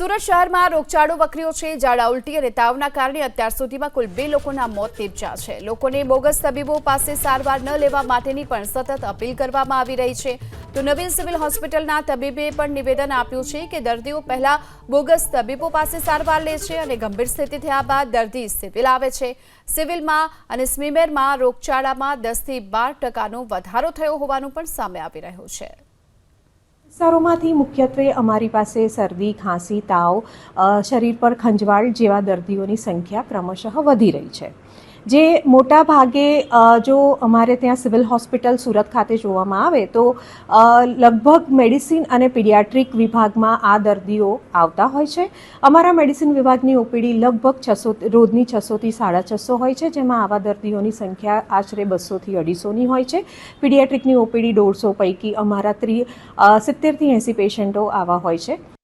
સુરત શહેરમાં રોગચાળો વકર્યો છે. ઝાડા ઉલટી અને તાવના કારણે અત્યાર સુધીમાં કુલ બે લોકોના મોત નીપજ્યા છે. લોકોને બોગસ તબીબો પાસે સારવાર ન લેવા માટેની પણ સતત અપીલ કરવામાં આવી રહી છે. તો નવીન સિવિલ હોસ્પિટલના તબીબે પણ નિવેદન આપ્યું છે કે દર્દીઓ પહેલા બોગસ તબીબો પાસે સારવાર લે છે અને ગંભીર સ્થિતિ થયા બાદ દર્દી સિવિલ આવે છે. સિવિલમાં અને સ્મીમેરમાં રોગચાળામાં દસથી બાર ટકાનો વધારો થયો હોવાનું પણ સામે આવી રહ્યું છે. વિસ્તારોમાંથી મુખ્યત્વે અમારી પાસે શરદી, ખાંસી, તાવ શરીર પર ખંજવાળ જેવા દર્દીઓની સંખ્યા ક્રમશઃ વધી રહી છે. જે મોટા ભાગે જો અમારે ત્યાં સિવિલ હોસ્પિટલ સુરત ખાતે જોવામાં આવે, તો લગભગ મેડિસિન અને પીડિયાટ્રિક વિભાગમાં આ દર્દીઓ આવતા હોય છે. અમારા મેડિસિન વિભાગની ઓપીડી લગભગ છસો, રોજની છસોથી સાડા છસો હોય છે, જેમાં આવા દર્દીઓની સંખ્યા આશરે બસોથી અઢીસોની હોય છે. પીડિયાટ્રિકની ઓપીડી દોઢસો પૈકી અમારા ત્રી સિત્તેરથી એંસી પેશન્ટો આવા હોય છે.